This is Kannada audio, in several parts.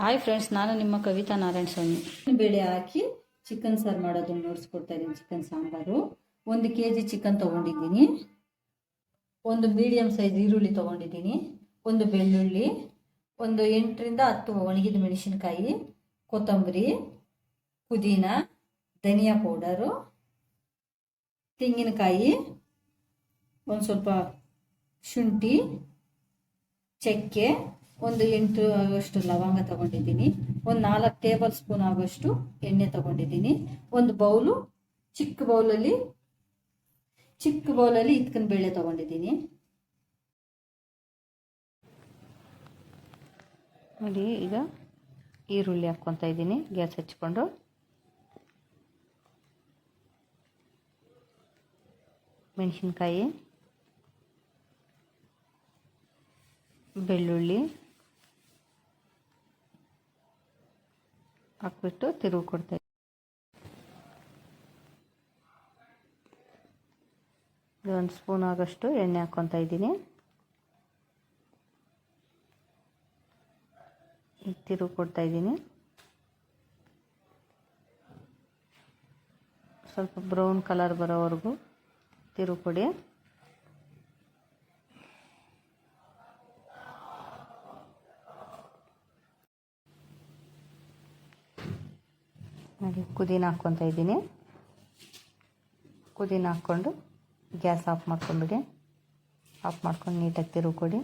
ಹಾಯ್ ಫ್ರೆಂಡ್ಸ್ ನಾನು ನಿಮ್ಮ ಕವಿತಾ ನಾರಾಯಣ ಸ್ವಾಮಿ. ಬೇಳೆ ಹಾಕಿ ಚಿಕನ್ ಸಾರು ಮಾಡೋದನ್ನು ನೋಡಿಸ್ಕೊಡ್ತಾ ಇದ್ದೀನಿ ಚಿಕನ್ ಸಾಂಬಾರು. ಒಂದು ಕೆ ಜಿ ಚಿಕನ್ ತೊಗೊಂಡಿದ್ದೀನಿ. ಒಂದು ಮೀಡಿಯಮ್ ಸೈಜ್ ಈರುಳ್ಳಿ ತೊಗೊಂಡಿದ್ದೀನಿ. ಒಂದು ಬೆಳ್ಳುಳ್ಳಿ. ಒಂದು ಎಂಟರಿಂದ ಹತ್ತು ಒಣಗಿದ ಮೆಣಸಿನ್ಕಾಯಿ, ಕೊತ್ತಂಬರಿ, ಪುದೀನ, ಧನಿಯಾ ಪೌಡರು, ತೆಂಗಿನಕಾಯಿ, ಒಂದು ಸ್ವಲ್ಪ ಶುಂಠಿ, ಚಕ್ಕೆ ಒಂದು ಎಂಟು ಆಗುವಷ್ಟು ಲವಂಗ ತಗೊಂಡಿದ್ದೀನಿ. ಒಂದು ನಾಲ್ಕು ಟೇಬಲ್ ಸ್ಪೂನ್ ಆಗುವಷ್ಟು ಎಣ್ಣೆ ತಗೊಂಡಿದ್ದೀನಿ. ಒಂದು ಬೌಲು ಚಿಕ್ಕ ಬೌಲಲ್ಲಿ ಚಿಕ್ಕ ಬೌಲಲ್ಲಿ ಇತ್ಕನ್ ಬೇಳೆ ತಗೊಂಡಿದ್ದೀನಿ. ನೋಡಿ, ಈಗ ಈರುಳ್ಳಿ ಹಾಕ್ಕೊತ ಇದ್ದೀನಿ. ಗ್ಯಾಸ್ ಹಚ್ಕೊಂಡು. ಮೆಣಸಿನ್ಕಾಯಿ, ಬೆಳ್ಳುಳ್ಳಿ ಹಾಕ್ಬಿಟ್ಟು ತಿರುವು ಕೊಡ್ತಾ ಒಂದು ಸ್ಪೂನ್ ಆಗೋಷ್ಟು ಎಣ್ಣೆ ಹಾಕ್ಕೊತಾ ಇದ್ದೀನಿ. ಈಗ ತಿರುವು ಕೊಡ್ತಾ ಇದ್ದೀನಿ. ಸ್ವಲ್ಪ ಬ್ರೌನ್ ಕಲರ್ ಬರೋವರೆಗೂ ತಿರುವು ಕೊಡಿ. ನೋಡಿ ಕುದೀನ ಹಾಕ್ಕೊತಾ ಇದ್ದೀನಿ. ಕುದೀನ ಹಾಕ್ಕೊಂಡು ಗ್ಯಾಸ್ ಆಫ್ ಮಾಡ್ಕೊಂಡ್ಬಿಡಿ. ಆಫ್ ಮಾಡ್ಕೊಂಡು ನೀಟಾಗಿ ತಿರುವು ಕೊಡಿ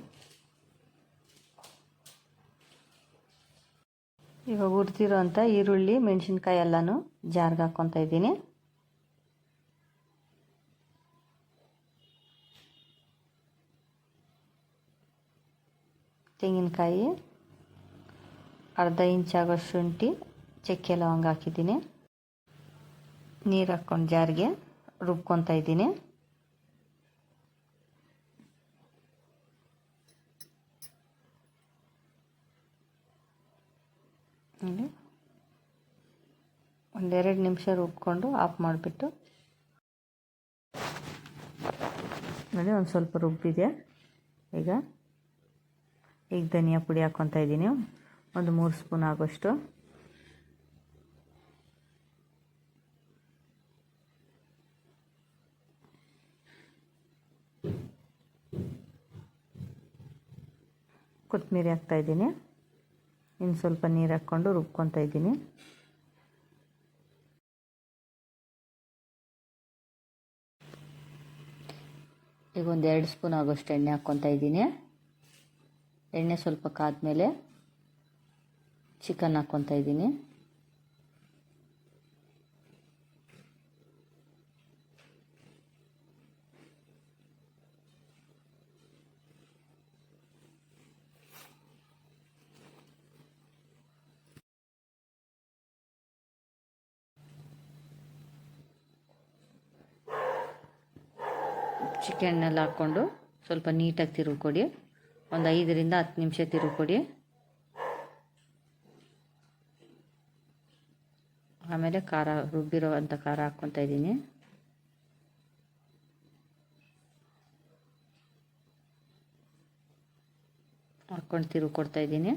ಇವಾಗ ಹುರಿದಿರೋ ಅಂಥ ಈರುಳ್ಳಿ, ಮೆಣಸಿನ್ಕಾಯಿ ಎಲ್ಲನೂ ಜಾರ್ಗೆ ಹಾಕ್ಕೊತಾ ಇದ್ದೀನಿ. ತೆಂಗಿನಕಾಯಿ, ಅರ್ಧ ಇಂಚಾಗೋ ಶುಂಠಿ ಚಕ್ಕೆ ಲವಂಗ ಹಾಕಿದ್ದೀನಿ. ನೀರು ಹಾಕ್ಕೊಂಡು ಜಾರಿಗೆ ರುಬ್ಕೊತಾ ಇದ್ದೀನಿ. ಒಂದೆರಡು ನಿಮಿಷ ರುಬ್ಕೊಂಡು ಆಫ್ ಮಾಡಿಬಿಟ್ಟು. ನೋಡಿ, ಒಂದು ಸ್ವಲ್ಪ ರುಬ್ಬಿದೆ. ಈಗ ಈಗ ಧನಿಯಾ ಪುಡಿ ಹಾಕ್ಕೊತಾ ಇದ್ದೀನಿ. ಒಂದು ಮೂರು ಸ್ಪೂನ್ ಆಗೋಷ್ಟು. ಕೊತ್ತಂಬರಿ ಹಾಕ್ತಾಯಿದ್ದೀನಿ ಇನ್ನು ಸ್ವಲ್ಪ ನೀರು ಹಾಕ್ಕೊಂಡು ರುಬ್ಕೊತಾ ಇದ್ದೀನಿ. ಈಗ ಒಂದು ಎರಡು ಸ್ಪೂನ್ ಆಗೋಷ್ಟು ಎಣ್ಣೆ ಹಾಕ್ಕೊತಾ ಇದ್ದೀನಿ. ಎಣ್ಣೆ ಸ್ವಲ್ಪ ಕಾದ್ಮೇಲೆ ಚಿಕನ್ ಹಾಕ್ಕೊತಾ ಇದ್ದೀನಿ. ಚಿಕನ್ನೆಲ್ಲ ಹಾಕ್ಕೊಂಡು ಸ್ವಲ್ಪ ನೀಟಾಗಿ ತಿರುವು ಕೊಡಿ ಒಂದು ಐದರಿಂದ ಹತ್ತು ನಿಮಿಷ ತಿರುವು ಕೊಡಿ ಆಮೇಲೆ ಖಾರ ರುಬ್ಬಿರೋ ಅಂಥ ಖಾರ ಹಾಕ್ಕೊತಾ ಇದ್ದೀನಿ. ಹಾಕ್ಕೊಂಡು ಕೊಡ್ತಾ ಇದ್ದೀನಿ.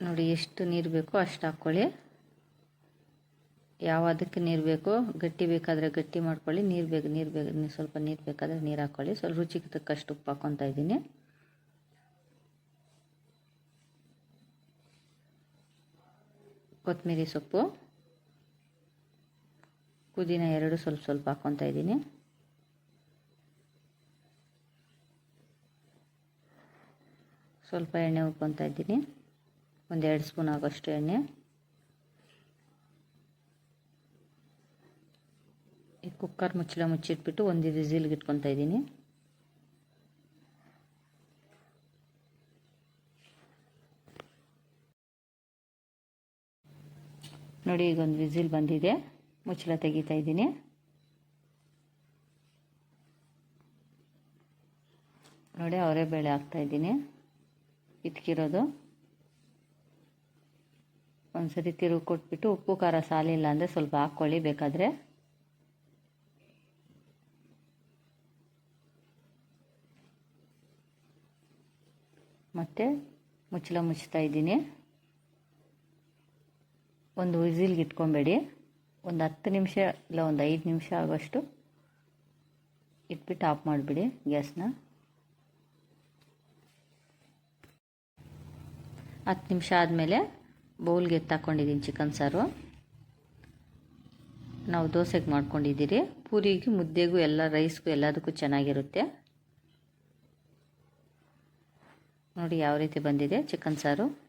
ನೋಡಿ ಎಷ್ಟು ನೀರು ಬೇಕೋ ಅಷ್ಟು ಹಾಕ್ಕೊಳ್ಳಿ. ಯಾವ ಅದಕ್ಕೆ ನೀರು ಬೇಕು? ಗಟ್ಟಿ ಬೇಕಾದರೆ ಗಟ್ಟಿ ಮಾಡ್ಕೊಳ್ಳಿ, ನೀರು ಬೇಕು ನೀರು ಬೇಕು ಸ್ವಲ್ಪ ನೀರು ಬೇಕಾದರೆ ನೀರು ಹಾಕ್ಕೊಳ್ಳಿ ಸ್ವಲ್ಪ ರುಚಿಗೆ ತಕ್ಕಷ್ಟು ಉಪ್ಪು ಹಾಕ್ಕೊತಾ ಇದ್ದೀನಿ. ಕೊತ್ತಂಬರಿ ಸೊಪ್ಪು, ಪುದೀನ ಎರಡು ಸ್ವಲ್ಪ ಸ್ವಲ್ಪ ಹಾಕ್ಕೊತಾ ಇದ್ದೀನಿ. ಸ್ವಲ್ಪ ಎಣ್ಣೆ ಉಳ್ಕೊತಾ ಇದ್ದೀನಿ. ಒಂದೆರಡು ಸ್ಪೂನ್ ಆಗೋಷ್ಟು ಎಣ್ಣೆ. ಕುಕ್ಕರ್ ಮುಚ್ಚಳ ಮುಚ್ಚಿಟ್ಬಿಟ್ಟು ಒಂದು ವಿಸಿಲ್ಗೆ ಇಟ್ಕೊತಾ ಇದ್ದೀನಿ. ನೋಡಿ ಈಗ ಒಂದು ವಿಸಿಲ್ ಬಂದಿದೆ. ಮುಚ್ಚಳ ತೆಗಿತಾ ಇದ್ದೀನಿ. ನೋಡಿ ಅವರೇ ಬೇಳೆ ಹಾಕ್ತಾ ಇದ್ದೀನಿ. ಇಟ್ಕಿರೋದು ಒಂದ್ಸರಿ ತಿರುಗಿ ಕೊಟ್ಬಿಟ್ಟು ಉಪ್ಪು ಖಾರ ಸಾಲಿಲ್ಲ ಅಂದರೆ ಸ್ವಲ್ಪ ಹಾಕ್ಕೊಳ್ಳಿ ಬೇಕಾದರೆ. ಮತ್ತು ಮುಚ್ಚಳ ಮುಚ್ಚುತ್ತಾ ಇದ್ದೀನಿ. ಒಂದು ವಿಸಿಲ್ಗೆ ಇಟ್ಕೊಬೇಡಿ. ಒಂದು ಹತ್ತು ನಿಮಿಷ ಇಲ್ಲ, ಒಂದು ಐದು ನಿಮಿಷ ಆಗೋಷ್ಟು ಇಟ್ಬಿಟ್ಟು ಆಫ್ ಮಾಡಿಬಿಡಿ ಗ್ಯಾಸ್ನ. ಹತ್ತು ನಿಮಿಷ ಆದಮೇಲೆ ಬೌಲ್ಗೆ ಎತ್ತಾಕೊಂಡಿದ್ದೀನಿ ಚಿಕನ್ ಸಾರು. ನಾವು ದೋಸೆಗೆ ಮಾಡ್ಕೊಂಡಿದ್ದೀರಿ. ಪೂರಿಗೆ ಮುದ್ದೆಗೂ ಎಲ್ಲ, ರೈಸ್ಗೂ ಎಲ್ಲದಕ್ಕೂ ಚೆನ್ನಾಗಿರುತ್ತೆ. ನೋಡಿ ಯಾವ ರೀತಿ ಬಂದಿದೆ ಚಿಕನ್ ಸಾರು.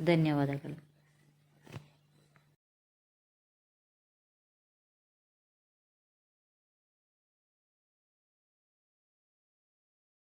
ಧನ್ಯವಾದಗಳು.